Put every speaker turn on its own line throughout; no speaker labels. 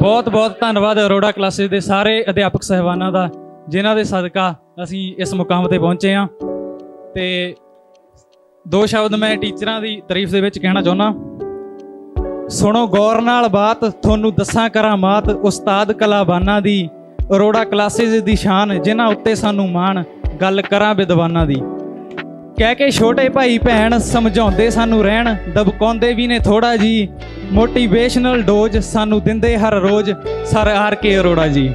ਬਹੁਤ ਬਹੁਤ ਧੰਨਵਾਦ ਅਰੋੜਾ ਕਲਾਸਿਸ ਦੇ ਸਾਰੇ ਅਧਿਆਪਕ ਸਹਿਬਾਨਾਂ ਦਾ, ਜਿਨ੍ਹਾਂ ਦੇ ਸਦਕਾ ਅਸੀਂ ਇਸ ਮੁਕਾਮ ਤੇ ਪਹੁੰਚੇ ਹਾਂ। ਤੇ ਦੋ ਸ਼ਬਦ ਮੈਂ ਟੀਚਰਾਂ ਦੀ ਤਾਰੀਫ ਦੇ ਵਿੱਚ ਕਹਿਣਾ ਚਾਹੁੰਦਾ। ਸੁਣੋ ਗੌਰ ਨਾਲ ਬਾਤ, ਤੁਹਾਨੂੰ ਦੱਸਾਂ ਕਰਾਂ ਮਾਤ, ਉਸਤਾਦ ਕਲਾਬਾਨਾਂ ਦੀ, ਅਰੋੜਾ ਕਲਾਸਿਸ ਦੀ ਸ਼ਾਨ, ਜਿਨ੍ਹਾਂ ਉੱਤੇ ਸਾਨੂੰ ਮਾਣ, ਗੱਲ ਕਰਾਂ ਵਿਦਵਾਨਾਂ ਦੀ। ਕਹਿ ਕੇ ਛੋਟੇ ਭਾਈ ਭੈਣ ਸਮਝਾਉਂਦੇ ਸਾਨੂੰ ਰਹਿਣ, ਦਬਕਾਉਂਦੇ ਵੀ ਨੇ ਥੋੜਾ ਜੀ ਮੋਟੀਵੇਸ਼ਨਲ ਡੋਜ਼ ਸਾਨੂੰ ਦਿੰਦੇ ਹਰ ਰੋਜ਼ sir R K Arora ji.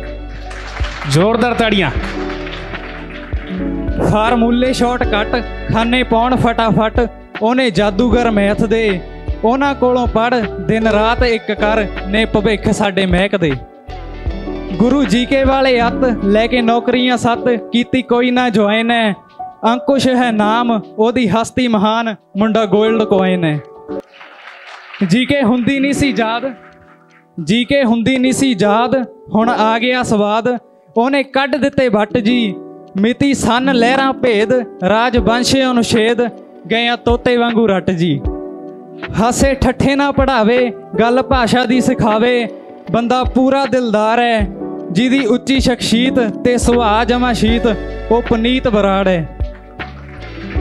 ਜ਼ੋਰਦਾਰ ਤਾੜੀਆਂ।
ਫਾਰਮੂਲੇ ਸ਼ਾਰਟਕਟ ਖਾਨੇ ਪਾਉਣ ਫਟਾਫਟ ਉਹਨੇ ਜਾਦੂਗਰ ਮੈਥ ਦੇ। ਉਹਨਾਂ ਕੋਲੋਂ ਪੜ ਦਿਨ ਰਾਤ ਇੱਕ ਕਰ ਨੇ ਭਵਿੱਖ ਸਾਡੇ ਮਹਿਕ ਦੇ। ਗੁਰੂ ਜੀਕੇ ਵਾਲੇ ਅੱਤ ਲੈ ਕੇ ਨੌਕਰੀਆਂ ਸੱਤ ਕੀਤੀ ਕੋਈ ਨਾ ਜੁਆਇਨ ਹੈ। ਅੰਕੁਸ਼ ਹੈ ਨਾਮ ਉਹਦੀ ਹਸਤੀ ਮਹਾਨ ਮੁੰਡਾ 골ਡ ਕੋਇਨ ਹੈ। ਜੀਕੇ ਹੁੰਦੀ ਨਹੀਂ ਸੀ ਯਾਦ, ਜੀਕੇ ਹੁੰਦੀ ਨਹੀਂ ਸੀ ਯਾਦ, ਹੁਣ ਆ ਗਿਆ ਸਵਾਦ। ਉਹਨੇ ਕੱਢ ਦਿੱਤੇ ਵੱਟ ਜੀ, ਮਿਤੀ ਸੰਨ ਲਹਿਰਾਂ ਭੇਦ, ਰਾਜ ਵੰਸ਼ ਅਨੁਛੇਦ ਗਏ ਤੋਤੇ ਵਾਂਗੂ ਰੱਟ ਜੀ। ਹਾਸੇ ਠੱਠੇ ਨਾ ਪੜਾਵੇ, ਗੱਲ ਭਾਸ਼ਾ ਦੀ ਸਿਖਾਵੇ, ਬੰਦਾ ਪੂਰਾ ਦਿਲਦਾਰ ਹੈ ਜਿਹਦੀ ਉੱਚੀ ਸ਼ਖਸੀਅਤ ਤੇ ਸੁਭਾਅ ਜਮਾ ਸ਼ੀਤ, ਉਹ ਪਨੀਤ ਬਰਾੜ ਹੈ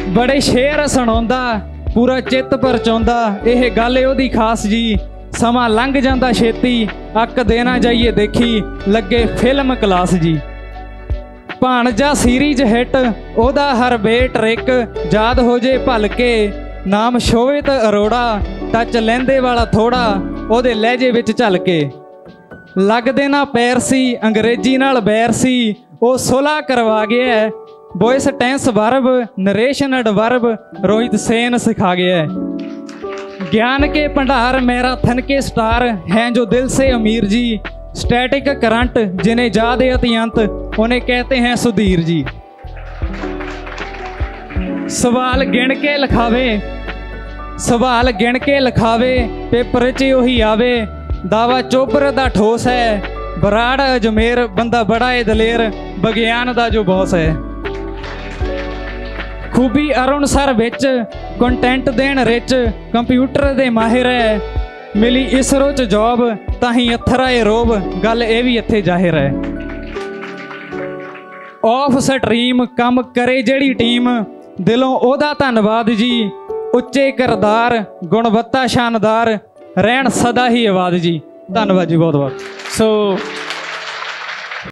ਬੜੇ ਸ਼ੇਰ ਸੁਣਾਉਂਦਾ ਪੂਰਾ ਚਿੱਤ ਪਰਚਾਉਂਦਾ ਇਹ ਗੱਲ ਏ ਉਹਦੀ ਖਾਸ ਜੀ। ਸਮਾਂ ਲੰਘ ਜਾਂਦਾ ਛੇਤੀ, ਅੱਕ ਦੇਣਾ ਜਾਈਏ ਦੇਖੀ, ਲੱਗੇ ਫਿਲਮ ਕਲਾਸ ਜੀ। ਭਾਣਜਾ ਸੀਰੀਜ਼ ਹਿੱਟ ਉਹਦਾ ਹਰ ਬੇਟ ਰਿਕ, ਯਾਦ ਹੋ ਜੇ ਭਲਕੇ। ਨਾਮ ਸ਼ੋਭਿਤ ਅਰੋੜਾ ਟੱਚ ਲੈਂਦੇ ਵਾਲਾ ਥੋੜਾ, ਉਹਦੇ ਲਹਿਜੇ ਵਿੱਚ ਝਲ ਕੇ ਲੱਗਦੇ ਨਾ ਪੈਰ ਸੀ, ਅੰਗਰੇਜ਼ੀ ਨਾਲ ਬੈਰ ਸੀ, ਉਹ ਸੁਲਾ ਕਰਵਾ ਗਿਆ ਹੈ voice tense verb narration adverb Rohit Sen ਸਿਖਾ ਗਿਆ ਹੈ ज्ञान के भंडार मैराथन के स्टार हैं जो दिल से अमीर जी स्टैटिक करंट जिन्हें याद है अत्यंत उन्हें कहते हैं सुधीर जी ਸਵਾਲ ਗਿਣ ਕੇ ਲਿਖਾਵੇ ਸਵਾਲ ਗਿਣ ਕੇ ਲਿਖਾਵੇ ਪੇਪਰ 'ਚ ਉਹੀ ਆਵੇ ਦਾਵਾ ਚੋਬਰ ਦਾ ਠੋਸ ਹੈ ਬਰਾੜ ਅਜਮੇਰ ਬੰਦਾ ਬੜਾ ਏ ਦਲੇਰ ਵਿਗਿਆਨ ਦਾ ਜੋ ਬੌਸ ਹੈ ਖੂਬੀ ਅਰੁਣ ਸਰ ਵਿੱਚ ਕੰਟੈਂਟ ਦੇਣ ਰਿਚ ਕੰਪਿਊਟਰ ਦੇ ਮਾਹਿਰ ਹੈ। ਮਿਲੀ ਇਸਰੋ ਚ ਜੌਬ ਤਾਂ ਹੀ ਅਥਰਾ ਏ ਰੋਬ, ਗੱਲ ਇਹ ਵੀ ਇੱਥੇ ਜ਼ਾਹਿਰ ਹੈ। ਆਫ ਸਟਰੀਮ ਕੰਮ ਕਰੇ ਜਿਹੜੀ ਟੀਮ ਦਿਲੋਂ ਉਹਦਾ ਧੰਨਵਾਦ ਜੀ। ਉੱਚੇ ਕਰਦਾਰ, ਗੁਣਵੱਤਾ ਸ਼ਾਨਦਾਰ, ਰਹਿਣ ਸਦਾ ਹੀ ਆਵਾਜ਼ ਜੀ। ਧੰਨਵਾਦ ਜੀ ਬਹੁਤ ਬਹੁਤ
ਸੋ